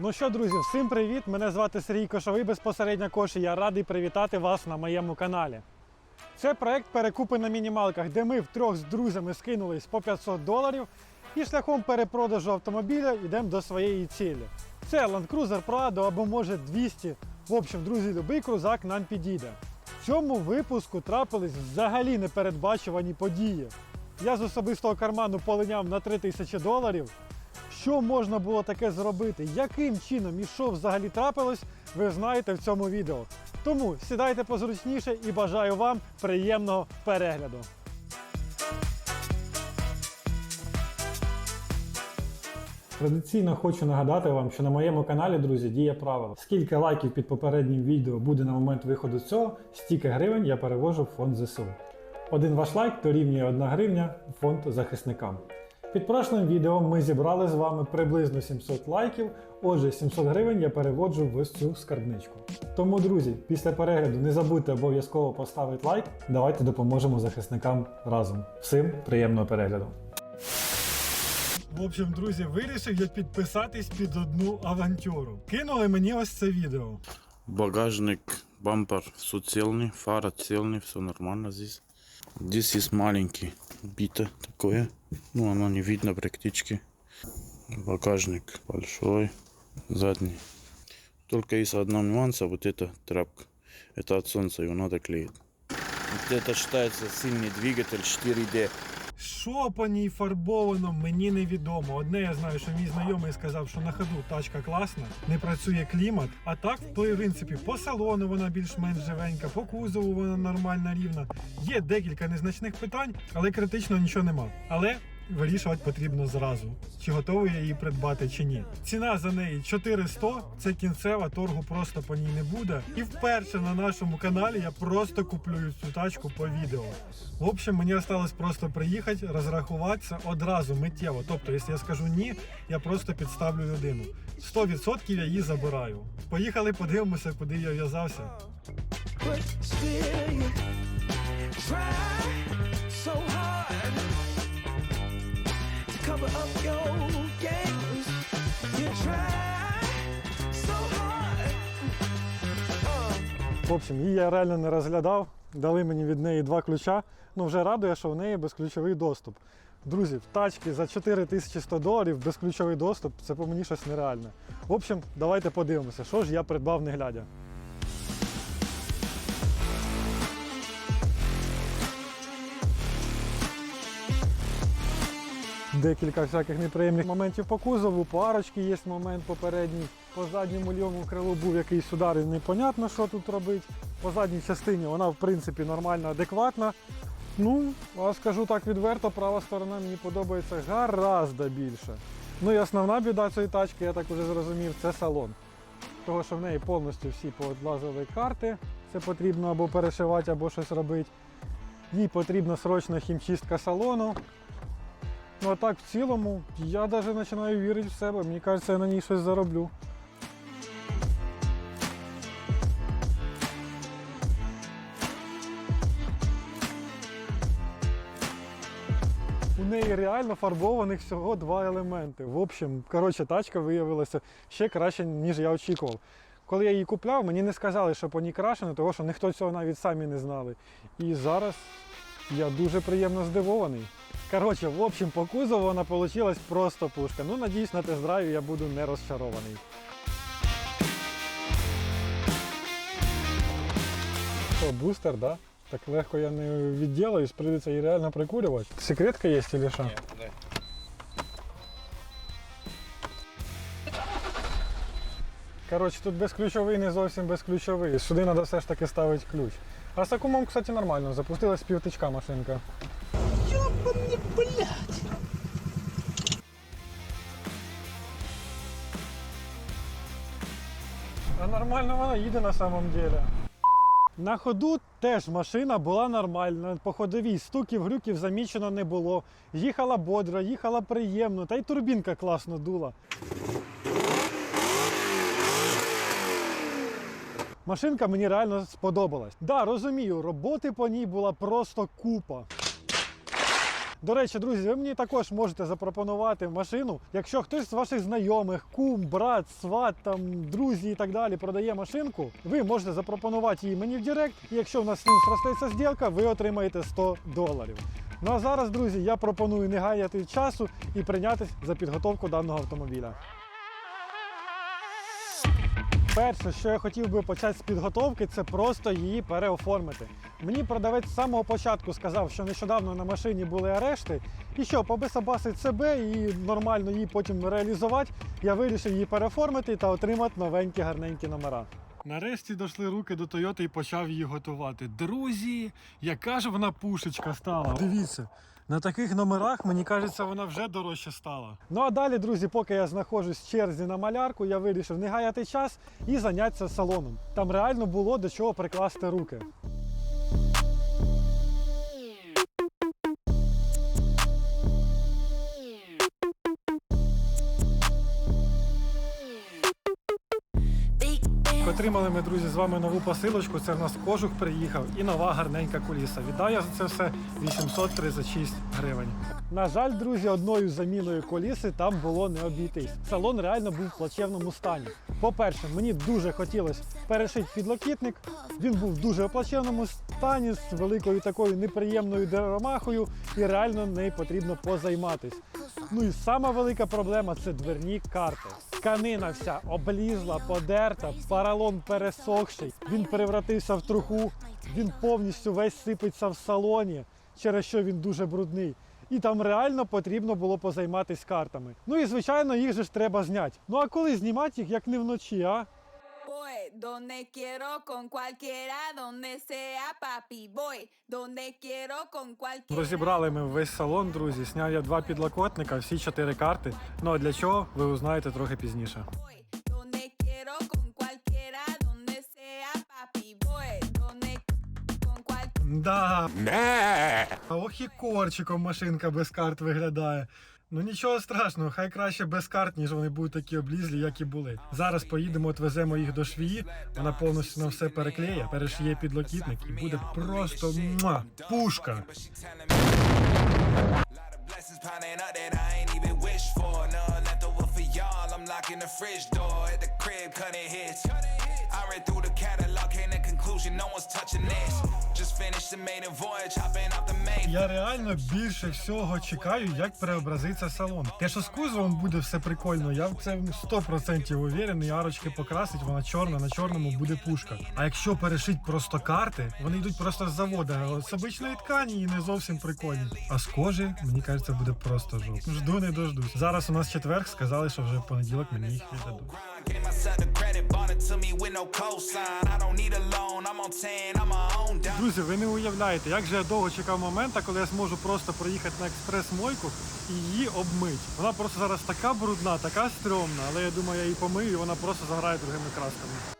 Ну що, друзі, всім привіт! Мене звати Сергій Кошовий, безпосередньо Кош, і я радий привітати вас на моєму каналі. Це проект перекупи на мінімалках, де ми втрьох з друзями скинулись по 500 доларів і шляхом перепродажу автомобіля йдемо до своєї цілі. Це Land Cruiser Prado або може 200. В общем, друзі, любий крузак нам підійде. В цьому випуску трапились взагалі непередбачувані події. Я з особистого карману полиняв на 3000 доларів. Що можна було таке зробити? Яким чином і що взагалі трапилось, ви знаєте в цьому відео. Тому сідайте позручніше і бажаю вам приємного перегляду. Традиційно хочу нагадати вам, що на моєму каналі, друзі, діє правило. Скільки лайків під попереднім відео буде на момент виходу цього, стільки гривень я перевожу в фонд ЗСУ. Один ваш лайк дорівнює 1 гривня фонд захисникам. Під прошлим відео ми зібрали з вами приблизно 700 лайків, отже, 700 гривень я переводжу в ось цю скарбничку. Тому, друзі, після перегляду не забудьте обов'язково поставити лайк. Давайте допоможемо захисникам разом. Всім приємного перегляду! В общем, друзі, вирішив я підписатись під одну авантюру. Кинули мені ось це відео. Багажник, бампер, все цельный, фара цельный, все нормально здесь. Здесь есть маленький, бито такое, ну оно не видно практически. Багажник большой, задний. Только есть одна нюанса, вот эта тряпка. Это от солнца, ее надо клеить. Вот это считается сильный двигатель 4D. Що по ній фарбовано, мені невідомо. Одне я знаю, що мій знайомий сказав, що на ходу тачка класна, не працює клімат. А так, в принципі, по салону вона більш-менш живенька, по кузову вона нормальна, рівна. Є декілька незначних питань, але критично нічого нема. Але вирішувати потрібно зразу, чи готовий я її придбати чи ні. Ціна за неї 400, це кінцева, торгу просто по ній не буде. І вперше на нашому каналі я просто куплю цю тачку по відео. В общем, мені осталось просто приїхати, розрахуватися одразу миттєво. Тобто, якщо я скажу ні, я просто підставлю людину. 100% я її забираю. Поїхали, подивимося, куди я в'язався. so to cover up your games. You try. В общем, її я реально не розглядав. Дали мені від неї два ключа. Ну, вже радує, що в неї безключовий доступ. Друзі, в тачки за 4100 доларів безключовий доступ це по мені щось нереальне. В общем, давайте подивимося, що ж я придбав не глядя. Декілька всяких неприємних моментів по кузову, по арочці є момент попередній. По задньому лівому крилу був якийсь удар і непонятно, що тут робити. По задній частині вона в принципі нормально, адекватна. Ну, а скажу так відверто, права сторона мені подобається гораздо більше. Ну і основна біда цієї тачки, я так уже зрозумів, це салон. Того, що в неї повністю всі подлазили карти, це потрібно або перешивати, або щось робити. Їй потрібна срочна хімчистка салону. Ну а так в цілому я навіть починаю вірити в себе. Мені кажеться, я на ній щось зароблю. У неї реально фарбованих всього два елементи. В общем, коротше, тачка виявилася ще краще, ніж я очікував. Коли я її купляв, мені не сказали, що по ній крашено, тому що ніхто цього навіть самі не знали. І зараз я дуже приємно здивований. Коротше, в общем, по кузову вона вийшла просто пушка. Ну, надіюсь, на тест-драйві я буду не розчарований. Що, бустер, да? Так легко я не відділаюсь, прийдеться її реально прикурювати. Секретка є чи що? Коротше, тут безключовий, не зовсім безключовий. Сюди треба все ж таки ставити ключ. А з акумом, кстати, нормально. Запустилась півтичка машинка. Ёбаный, блядь. А нормально вона їде на самом деле. На ходу теж машина була нормальна. По ходовій стуків, грюків замічено не було. Їхала бодро, їхала приємно, та й турбінка класно дула. Машинка мені реально сподобалась. Да, розумію, роботи по ній була просто купа. До речі, друзі, ви мені також можете запропонувати машину. Якщо хтось з ваших знайомих, кум, брат, сват, там, друзі і так далі продає машинку, ви можете запропонувати її мені в Директ. І якщо в нас ним сростеться зділка, ви отримаєте 100 доларів. Ну а зараз, друзі, я пропоную не гаяти часу і прийнятись за підготовку даного автомобіля. Перше, що я хотів би почати з підготовки, це просто її переоформити. Мені продавець з самого початку сказав, що нещодавно на машині були арешти, і що побесабасить себе і нормально її потім реалізувати, я вирішив її переоформити та отримати новенькі гарненькі номера. Нарешті дійшли руки до Тойоти і почав її готувати. Друзі, яка ж вона пушечка стала. Дивіться. На таких номерах, мені кажеться, вона вже дорожче стала. Ну а далі, друзі, поки я знаходжусь в черзі на малярку, я вирішив не гаяти час і зайнятися салоном. Там реально було до чого прикласти руки. Отримали ми, друзі, з вами нову посилочку. Це в нас кожух приїхав і нова гарненька куліса. Віддаю я за це все 836 гривень. На жаль, друзі, одною заміною коліси там було не обійтись. Салон реально був в плачевному стані. По-перше, мені дуже хотілося перешити підлокітник. Він був в дуже плачевному стані з великою такою неприємною деромахою, і реально нею потрібно позайматись. Ну і сама велика проблема це дверні карти. Тканина вся облізла, подерта, паралон пересохший. Він перевратився в труху, він повністю весь сипеться в салоні, через що він дуже брудний. І там реально потрібно було позайматись картами. Ну і звичайно, їх же ж треба зняти. Ну а коли знімати їх, як не вночі, а? Voy donde quiero con cualquiera, donde sea papi. Voy donde quiero con cualquiera. Розібрали ми весь салон, друзі. Сняв я два підлокотника, всі чотири карти. Ну а для чого, ви узнаєте трохи пізніше. Voy donde quiero con cualquiera, donde sea papi. Voy donde con cualquiera. Да. А ох і корчиком машинка без карт виглядає. Ну нічого страшного, хай краще без карт, ніж вони будуть такі облізлі, як і були. Зараз поїдемо, отвеземо їх до швії. Вона повністю нам все переклеє, перешиє підлокітник і буде просто муа, пушка. Lot of blessings piling up that I ain't even wish for. None left over for y'all. I'm locking the fridge door at the crib, cutting hits. I read through the catalog, came to conclusion, no one's touching this. Just finished the maiden voyage, hopping out the main. Я реально більше всього чекаю, як преобразиться салон. Те, що з кузовом буде все прикольно, я в це 100% уверений. Арочки покрасить, вона чорна, на чорному буде пушка. А якщо перешить просто карти, вони йдуть просто з заводу. а З обичної ткані і не зовсім прикольні. А з кожи, мені кажеться, буде просто жоп. Жду не дождусь. Зараз у нас четверг, сказали, що вже понеділок мені їх віддадуть. Gave myself the credit, bought it to me with no cosign. I don't need a loan, I'm on 10, I'm my own dime. Друзі, ви не уявляєте, як же я довго чекав моменту, коли я зможу просто проїхати на експрес-мойку і її обмить. Вона просто зараз така брудна, така стрьомна, але я думаю, я її помию і вона просто заграє другими красками.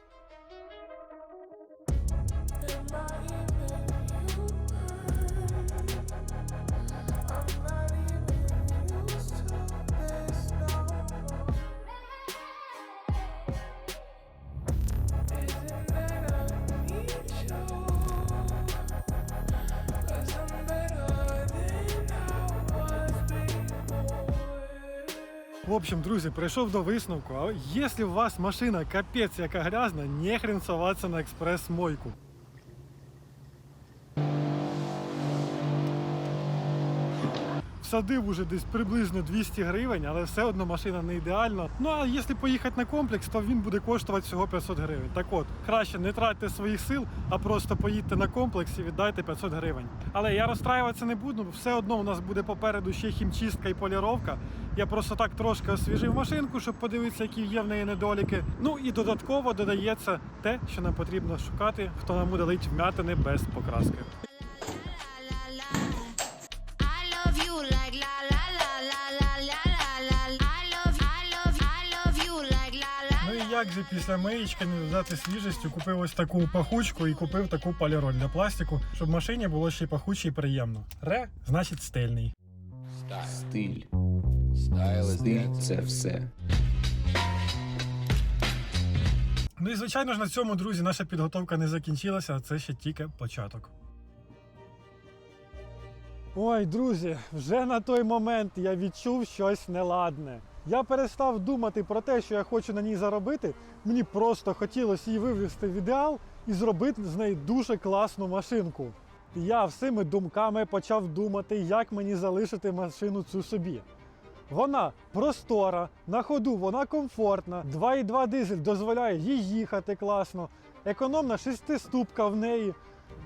В общем, друзі, прийшов до висновку. А якщо у вас машина капець яка грязна, не хрен соватися на експрес-мойку. Всадив уже десь приблизно 200 гривень, але все одно машина не ідеальна. Ну а якщо поїхати на комплекс, то він буде коштувати всього 500 гривень. Так от, краще не тратьте своїх сил, а просто поїдьте на комплекс і віддайте 500 гривень. Але я розстраюватися не буду, все одно у нас буде попереду ще хімчистка і поліровка. Я просто так трошки освіжив машинку, щоб подивитися, які є в неї недоліки. Ну і додатково додається те, що нам потрібно шукати, хто нам удалить вмятини без покраски. Ну, як же після миєчки не додати свіжістю, купив ось таку пахучку і купив таку поліроль для пластику, щоб машині було ще й пахуче і приємно. Ре значить стильний. Стиль. Стиль це все. Ну і звичайно ж на цьому, друзі, наша підготовка не закінчилася, а це ще тільки початок. Ой, друзі, вже на той момент я відчув щось неладне. Я перестав думати про те, що я хочу на ній заробити. Мені просто хотілося її вивести в ідеал і зробити з неї дуже класну машинку. Я всіми думками почав думати, як мені залишити машину цю собі. Вона простора, на ходу вона комфортна, 2,2 дизель дозволяє їй їхати класно, економна шестиступка в неї.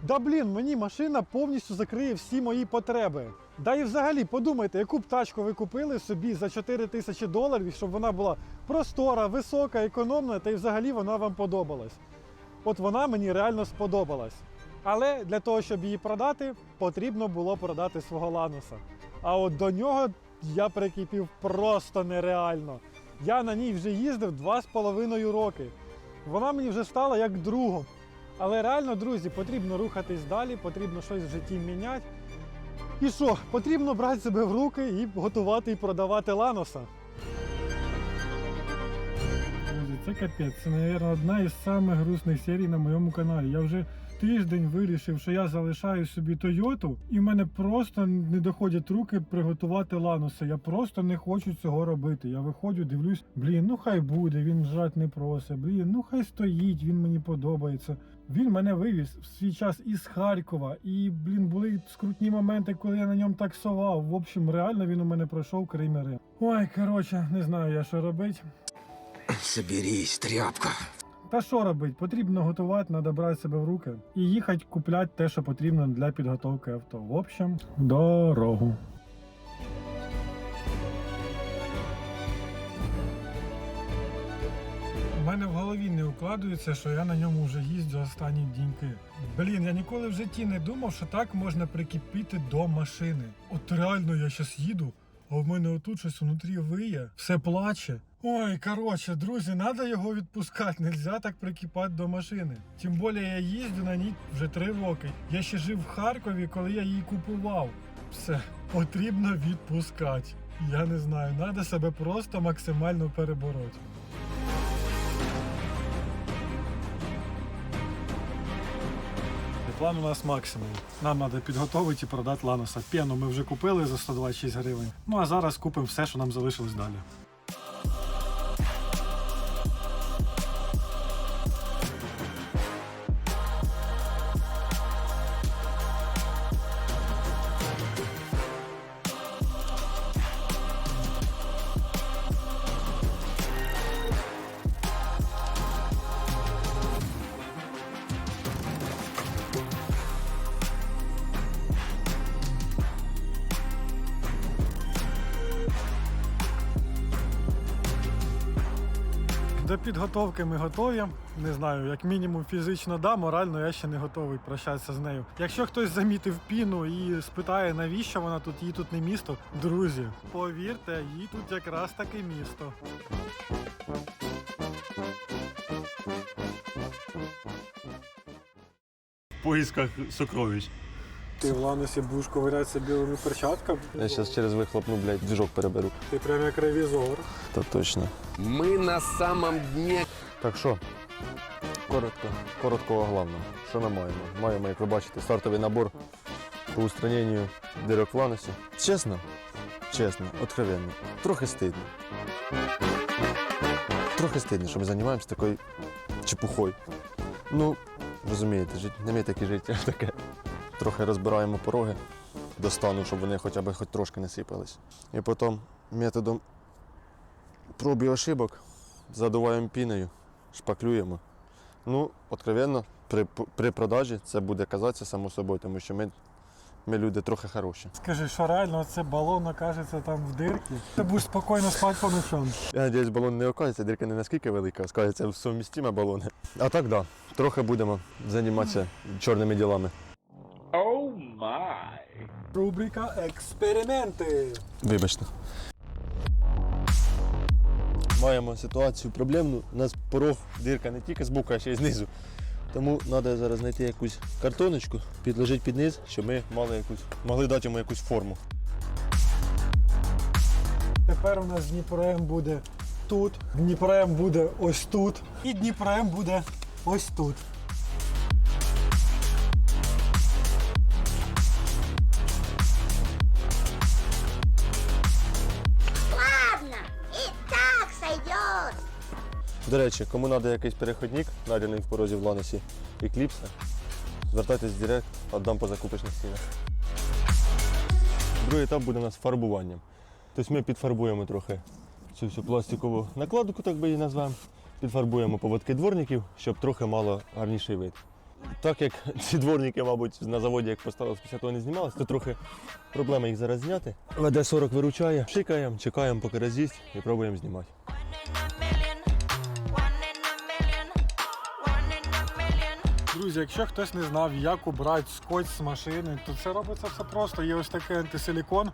Да блін, мені машина повністю закриє всі мої потреби. Да і взагалі подумайте, яку б тачку ви купили собі за 4 тисячі доларів, щоб вона була простора, висока, економна, та й взагалі вона вам подобалась. От вона мені реально сподобалась. Але для того, щоб її продати, потрібно було продати свого лануса. А от до нього я прикипів просто нереально. Я на ній вже їздив два з половиною роки. Вона мені вже стала як другом. Але реально, друзі, потрібно рухатись далі, потрібно щось в житті міняти. І що, потрібно брати себе в руки і готувати і продавати ланоса. Це капець. Це, мабуть, одна із самих грустних серій на моєму каналі. Я вже тиждень вирішив, що я залишаю собі Тойоту, і в мене просто не доходять руки приготувати лануса. Я просто не хочу цього робити. Я виходжу, дивлюсь, блін, ну хай буде, він жрать не просить. Блін, ну хай стоїть, він мені подобається. Він мене вивіз в свій час із Харкова, і блін, були скрутні моменти, коли я на ньому таксував. В общем, реально він у мене пройшов Креймери. Ой, коротше, не знаю я що робити. Соберись, тряпка. Та що робити? Потрібно готувати, треба брати себе в руки і їхати купляти те, що потрібно для підготовки авто. В общем, дорогу. У мене в голові не укладується, що я на ньому вже їздю останні діньки. Блін, я ніколи в житті не думав, що так можна прикипіти до машини. От реально я зараз їду, а в мене отут щось внутрі виє, все плаче. Ой, коротше, друзі, треба його відпускати. Нельзя так прикипати до машини. Тим більше я їздю на ній вже три роки. Я ще жив в Харкові, коли я її купував. Все, потрібно відпускати. Я не знаю, треба себе просто максимально перебороти. План у нас максимум. Нам треба підготувати і продати ланоса. Пену ми вже купили за 126 гривень. Ну а зараз купимо все, що нам залишилось далі. До підготовки ми готові. Не знаю, як мінімум фізично да, морально я ще не готовий прощатися з нею. Якщо хтось замітив піну і спитає, навіщо вона тут, їй тут не місто, друзі, повірте, їй тут якраз таки місто. в поисках сокровищ. Ти в ланосі будеш ковирятися білими перчатками? Я зараз через вихлопну, блядь, двіжок переберу. Ти прям як ревізор. Та точно. Мы на самом дне. Так що, коротко, коротко о главному. Що ми маємо? Маємо, як ви бачите, стартовий набор по устраненню дирок в ланосі. Чесно, чесно, откровенно, трохи стидно. Трохи стидно, що ми займаємося такою чепухою. Ну, розумієте, жит... не ми такі життя таке. Трохи розбираємо пороги до стану, щоб вони хоча б хоч трошки не сипались. І потім методом проб і ошибок задуваємо піною, шпаклюємо. Ну, откровенно, при, при продажі це буде казатися само собою, тому що ми, ми люди трохи хороші. Скажи, що реально це балон окажеться там в дирці? Ти будеш спокійно спати по ночам. Я сподіваюся, балон не окажеться, дірка не наскільки велика, скажеться совмістиме балони. А так, да, трохи будемо займатися чорними ділами. Рубрика Експерименти. Вибачте. Маємо ситуацію проблемну. У нас порог дирка не тільки з боку, а ще й знизу. Тому треба зараз знайти якусь картоночку, підложити під низ, щоб ми мали якусь, могли дати йому якусь форму. Тепер у нас Дніпром буде тут, Дніпром буде ось тут, і Дніпром буде ось тут. До речі, кому треба якийсь переходник, найдений в порозі в Ланосі Екліпса, звертайтесь в Директ, віддам по закупочних цінах. Другий етап буде у нас фарбуванням. Тобто ми підфарбуємо трохи цю всю пластикову накладку, так би її назвемо. Підфарбуємо поводки дворників, щоб трохи мало гарніший вид. Так як ці дворники, мабуть, на заводі, як поставили після того не знімалися, то трохи проблема їх зараз зняти. ВД-40 виручає, шикаємо, чекаємо, поки роз'їсть і пробуємо знімати. Друзі, якщо хтось не знав, як убрати скотч з машини, то це робиться все просто. Є ось такий антисилікон,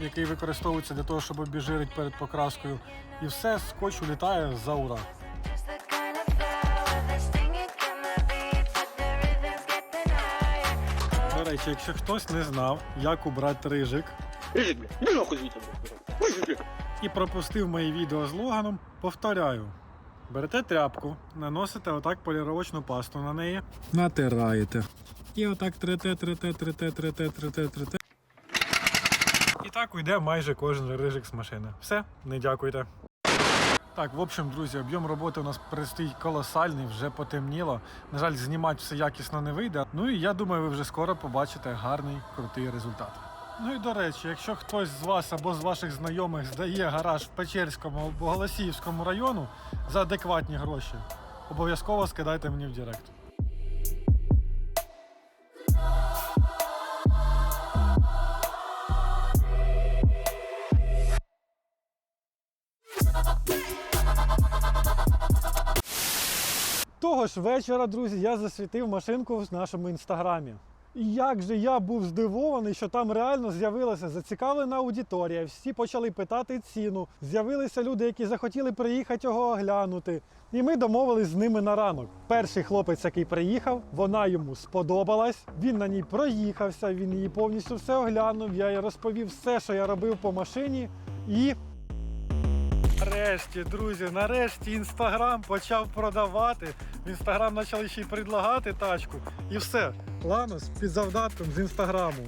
який використовується для того, щоб обіжирити перед покраскою. І все, скотч улітає за ура. До речі, якщо хтось не знав, як убрати рижик, і пропустив мої відео з Логаном, повторяю. Берете тряпку, наносите отак поліровочну пасту на неї, натираєте. І отак трете, трете, трете, трете, трете, трете. І так уйде майже кожен рижик з машини. Все, не дякуйте. Так, в общем, друзі, об'єм роботи у нас предстоїть колосальний, вже потемніло. На жаль, знімати все якісно не вийде. Ну і я думаю, ви вже скоро побачите гарний крутий результат. Ну і до речі, якщо хтось з вас або з ваших знайомих здає гараж в Печерському або Голосіївському району за адекватні гроші, обов'язково скидайте мені в Директ. Того ж вечора, друзі, я засвітив машинку в нашому інстаграмі. І як же я був здивований, що там реально з'явилася зацікавлена аудиторія. Всі почали питати ціну. З'явилися люди, які захотіли приїхати його оглянути. І ми домовились з ними на ранок. Перший хлопець, який приїхав, вона йому сподобалась. Він на ній проїхався, він її повністю все оглянув. Я їй розповів все, що я робив по машині. І Нарешті, друзі, нарешті інстаграм почав продавати. В інстаграм почали ще й предлагати тачку. І все. Ланос під завдатком з інстаграму.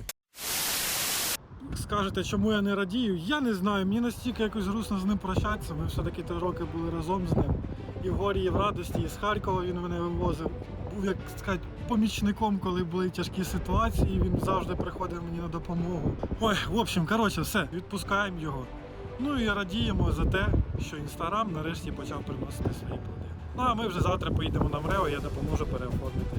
Скажете, чому я не радію? Я не знаю. Мені настільки якось грустно з ним прощатися. Ми все-таки три роки були разом з ним. І в горі, і в радості, і з Харкова він мене вивозив. Був, як сказати, помічником, коли були тяжкі ситуації. Він завжди приходив мені на допомогу. Ой, в общем, коротше, все, відпускаємо його. Ну і радіємо за те, що інстаграм нарешті почав приносити свої плоди. Ну а ми вже завтра поїдемо на МРЕО, я допоможу переоформити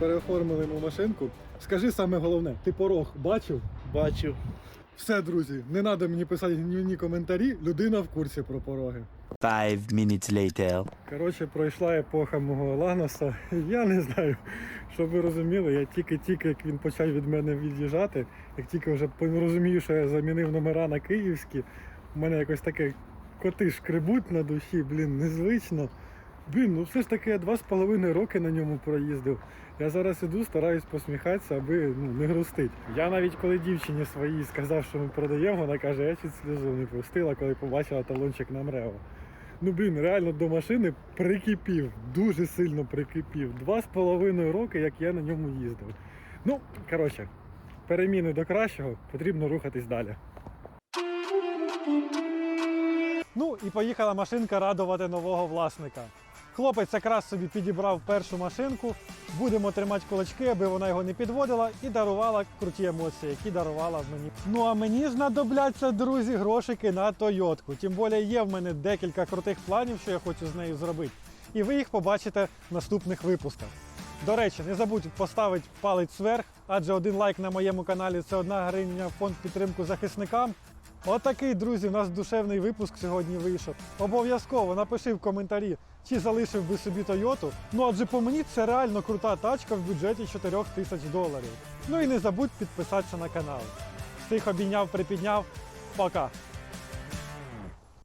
переоформили ми машинку. Скажи саме головне, ти порог бачив? Бачив. Все, друзі, не треба мені писати ні коментарі, людина в курсі про пороги. Five minutes later. Коротше, пройшла епоха мого Ланоса. Я не знаю, щоб ви розуміли, я тільки-тільки, як він почав від мене від'їжджати, як тільки вже розумію, що я замінив номера на київські, у мене якось таке коти шкребуть на душі, блін, незвично. Блін, ну все ж таки я два з половиною роки на ньому проїздив. Я зараз іду, стараюсь посміхатися, аби ну, не грустить. Я навіть коли дівчині своїй сказав, що ми продаємо, вона каже, я чуть сльозу не пустила, коли побачила талончик на МРЕО. Ну блін, реально до машини прикипів, дуже сильно прикипів. Два з половиною роки, як я на ньому їздив. Ну, коротше, переміни до кращого, потрібно рухатись далі. Ну і поїхала машинка радувати нового власника. Хлопець якраз собі підібрав першу машинку. Будемо тримати кулачки, аби вона його не підводила і дарувала круті емоції, які дарувала мені. Ну а мені знадобляться, друзі, грошики на Тойотку. Тим більше є в мене декілька крутих планів, що я хочу з нею зробити. І ви їх побачите в наступних випусках. До речі, не забудь поставити палець вверх, адже один лайк на моєму каналі це одна гривня в фонд підтримку захисникам. Отакий, друзі, у нас душевний випуск сьогодні вийшов. Обов'язково напиши в коментарі, чи залишив би собі Тойоту. Ну адже по мені це реально крута тачка в бюджеті 4 тисяч доларів. Ну і не забудь підписатися на канал. Всіх обійняв, припідняв. Пока!